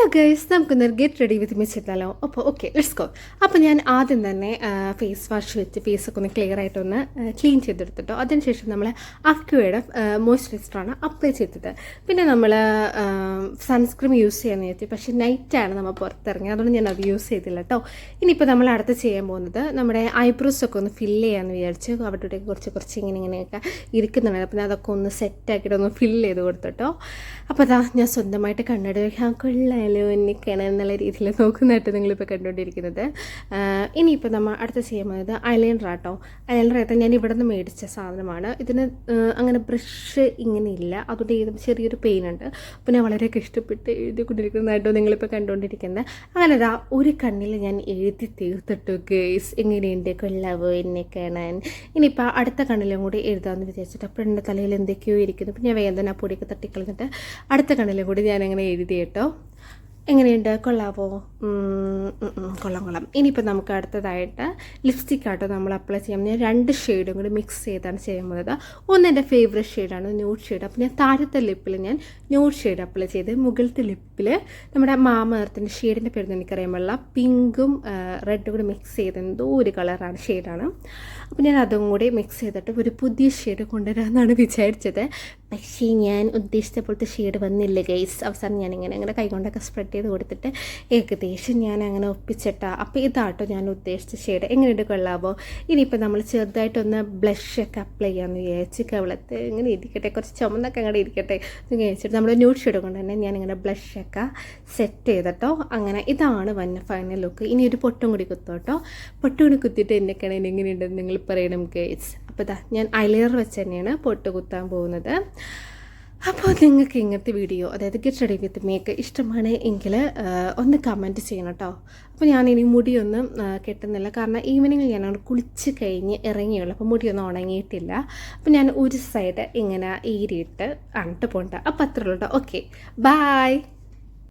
Hello guys നമുക്കൊന്ന് get ready with miss ചെയ്താലോ? അപ്പോൾ ഓക്കെ ലെറ്റ്സ് ഗോ അപ്പോൾ ഞാൻ ആദ്യം തന്നെ ഫേസ് വാഷ് വെച്ച് ഫേസൊക്കെ ഒന്ന് ക്ലിയർ ആയിട്ടൊന്ന് ക്ലീൻ ചെയ്തെടുത്തിട്ടോ. അതിനുശേഷം നമ്മൾ അക്വയുടെ മോയ്സ്ചറൈസറാണ് അപ്ലൈ ചെയ്തത്. പിന്നെ നമ്മൾ സൺസ്ക്രീം യൂസ് ചെയ്യാൻ വെച്ചു പക്ഷേ നൈറ്റാണ് നമ്മൾ പുറത്തിറങ്ങിയത്. അതുകൊണ്ട് ഞാൻ അത് യൂസ് ചെയ്തില്ല കേട്ടോ ഇനിയിപ്പോൾ നമ്മൾ അടുത്ത് ചെയ്യാൻ പോകുന്നത് നമ്മുടെ ഐബ്രോസ് ഒക്കെ ഒന്ന് ഫില്ല് ചെയ്യാമെന്ന് വിചാരിച്ചു അവിടെ കുറച്ച് കുറച്ച് ഇങ്ങനെ ഇങ്ങനെയൊക്കെ ഇരിക്കുന്നുണ്ട്. അപ്പം അതൊക്കെ ഒന്ന് സെറ്റാക്കിയിട്ട് ഒന്ന് ഫില്ല് ചെയ്ത് കൊടുത്തിട്ടോ അപ്പോൾ അതാ ഞാൻ സ്വന്തമായിട്ട് കണ്ണട ആ കൊള്ളാലോ. എന്നെ കാണാൻ എന്നുള്ള രീതിയിൽ നോക്കുന്നതായിട്ട് നിങ്ങളിപ്പോൾ കണ്ടുകൊണ്ടിരിക്കുന്നത്. ഇനിയിപ്പോൾ നമ്മൾ അടുത്ത ചെയ്യാൻ പോകുന്നത് ഐലൈനർ ആട്ടോ. ഐലൈനർ ഞാൻ ഇവിടെ നിന്ന് മേടിച്ച സാധനമാണ്. ഇതിന് അങ്ങനെ ബ്രഷ് ഇങ്ങനെ ഇല്ല അതുകൊണ്ട് ഏതും ചെറിയൊരു പെയിൻ ഉണ്ട്. അപ്പോൾ ഞാൻ വളരെയൊക്കെ ഇഷ്ടപ്പെട്ട് എഴുതിക്കൊണ്ടിരിക്കുന്നതായിട്ടോ നിങ്ങളിപ്പോൾ കണ്ടുകൊണ്ടിരിക്കുന്നത്. അങ്ങനെ അതാ ഒരു കണ്ണിൽ ഞാൻ എഴുതി തീർത്തിട്ടു ഗേസ് എങ്ങനെയുണ്ട് കൊള്ളാവോ എന്നെ കാണാൻ? ഇനിയിപ്പോൾ അടുത്ത കണ്ണിലും കൂടി എഴുതാമെന്ന് വിചാരിച്ചിട്ട് അപ്പോൾ എന്റെ തലയിൽ എന്തൊക്കെയോ ഇരിക്കുന്നു. ഞാൻ വേദന പൊടിയൊക്കെ തട്ടിക്കളഞ്ഞിട്ട് അടുത്ത കണ്ണിലും കൂടി ഞാൻ അങ്ങനെ എഴുതി കേട്ടോ എങ്ങനെയുണ്ട്? കൊള്ളാവോ? കൊള്ളാം കൊള്ളാം. ഇനിയിപ്പോൾ നമുക്ക് അടുത്തതായിട്ട് ലിപ്സ്റ്റിക് ആട്ടോ നമ്മൾ അപ്ലൈ ചെയ്യാം. ഞാൻ രണ്ട് ഷെയ്ഡും കൂടി മിക്സ് ചെയ്താണ് ചെയ്യാൻ പോകുന്നത് ഒന്ന് എന്റെ ഫേവറേറ്റ് ഷെയ്ഡാണ് ന്യൂഡ് ഷെയ്ഡ് അപ്പോൾ ഞാൻ താഴത്തെ ലിപ്പിൽ ഞാൻ ന്യൂഡ് ഷെയ്ഡ് അപ്ലൈ ചെയ്ത് മുകളിലത്തെ ലിപ്പിൽ നമ്മുടെ മാമർത്തിന്റെ ഷെയ്ഡിന്റെ പേര് എനിക്കറിയാമുള്ള പിങ്കും റെഡും കൂടി മിക്സ് ചെയ്ത് എന്തോ ഒരു കളറാണ് ഷെയ്ഡാണ് അപ്പോൾ ഞാൻ അതും കൂടി മിക്സ് ചെയ്തിട്ട് ഒരു പുതിയ ഷെയ്ഡ് കൊണ്ടുവരാമെന്നാണ് വിചാരിച്ചത്. പക്ഷേ ഞാൻ ഉദ്ദേശിച്ച പോലത്തെ ഷെയ്ഡ് വന്നില്ല ഗൈസ് അവസാനം ഞാൻ ഇങ്ങനെ അങ്ങനെ കൈകൊണ്ടൊക്കെ സ്പ്രെഡ് ചെയ്ത് കൊടുത്തിട്ട് ഏകദേശം ഞാൻ അങ്ങനെ ഒപ്പിച്ചിട്ടാ. അപ്പോൾ ഇതാട്ടോ ഞാൻ ഉദ്ദേശിച്ച ഷെയ്ഡ്. എങ്ങനെയുണ്ട് കൊള്ളാമോ ഇനിയിപ്പോൾ നമ്മൾ ചെറുതായിട്ടൊന്ന് ബ്ലഷൊക്കെ അപ്ലൈ ചെയ്യാമെന്ന് വിചാരിച്ച് കവളത്ത് ഇങ്ങനെ ഇരിക്കട്ടെ കുറച്ച് ചുമന്നൊക്കെ അങ്ങനെ ഇരിക്കട്ടെ എന്ന് വിചാരിച്ചിട്ട് നമ്മൾ ന്യൂഡ് ഷെയ്ഡ് കൊണ്ട് തന്നെ ഞാനിങ്ങനെ ബ്ലഷൊക്കെ സെറ്റ് ചെയ്തിട്ടോ. അങ്ങനെ ഇതാണ് വന്ന ഫൈനൽ ലുക്ക് ഇനി ഒരു പൊട്ടും കൂടി കുത്തും കേട്ടോ പൊട്ടും കൂടി കുത്തിയിട്ട് എന്നൊക്കെയാണ് എങ്ങനെയുണ്ടെന്ന് നിങ്ങൾ പറയണം ഗൈസ് അപ്പോൾ ഇതാ ഞാൻ ഐലെയർ വെച്ച് തന്നെയാണ് പൊട്ട് കുത്താൻ പോകുന്നത്. അപ്പോൾ നിങ്ങൾക്ക് ഇങ്ങനത്തെ വീഡിയോ അതായത് ഗെറ്റ് റെഡി വിത്ത് മേക്ക് ഇഷ്ടമാണ് എങ്കിൽ ഒന്ന് കമന്റ് ചെയ്യണം കേട്ടോ അപ്പോൾ ഞാൻ ഇനി മുടിയൊന്നും കെട്ടുന്നില്ല. കാരണം ഈവനിങ്ങിൽ അങ്ങോട്ട് കുളിച്ച് കഴിഞ്ഞ് ഇറങ്ങിയുള്ളൂ. അപ്പോൾ മുടിയൊന്നും ഉണങ്ങിയിട്ടില്ല. അപ്പോൾ ഞാൻ ഒരു സൈഡ് ഇങ്ങനെ ഈരിയിട്ട് അണിട്ട് പോകണ്ട അപ്പോൾ അത്രയുള്ളൂ കേട്ടോ ഓക്കെ ബായ്